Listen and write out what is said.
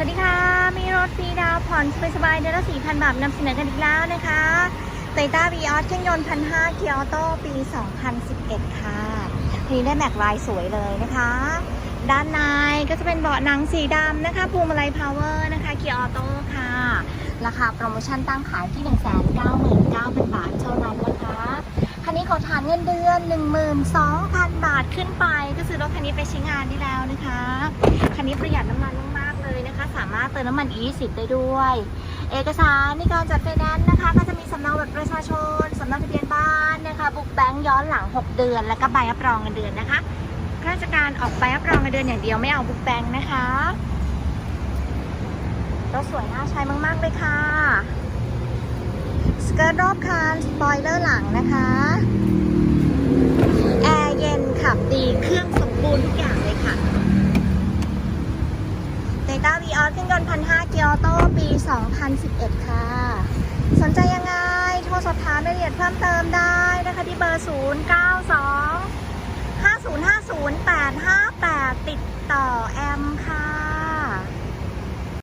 สวัสดีค่ะ มีรถฟรีดาวผ่อนสบายๆเดือนละ4,000 บาทนำเสนอกันอีกแล้วนะคะโตโยต้าวีออสเครื่องยนต์1,500เกียร์ออโต้ปี 2011 ค่ะทีนี้ได้แม็กลายสวยเลยนะคะ ด้านในก็จะเป็นเบาะหนังสีดำนะคะภูมิอะไรพาวเวอร์นะคะเกียร์ออโต้ค่ะ ราคาโปรโมชั่นตั้งขายที่ 199,000 บาทเท่านั้นนะคะคันนี้ขอฐานเงินเดือน 12,000 บาทขึ้นไป ก็ซื้อรถคันนี้ไปใช้งานได้แล้วนะคะ คันนี้ประหยัดน้ำมันมาก เลยนะคะ สามารถเติมน้ำมัน E10 ได้ด้วย เอกสารในการจัดไฟแนนซ์นะคะ ก็จะมีสำเนาบัตรประชาชนสำเนาทะเบียนบ้านนะคะบุ๊กแบงค์ย้อนหลัง 6 เดือน แล้วก็ใบรับรองเงินเดือนนะคะข้าราชการออกใบรับรองเงินเดือนอย่างเดียวไม่เอาบุ๊กแบงค์นะคะรถสวยน่าใช้มากๆเลยค่ะสเกิร์ตรอบคันสปอยเลอร์หลังนะคะ ต้าวีออสเครื่องยนต์พันห้าเกียร์ออโตปี 2011 ค่ะ สนใจยังไง โทรสอบถามรายละเอียดเพิ่มเติมได้นะคะที่เบอร์ 0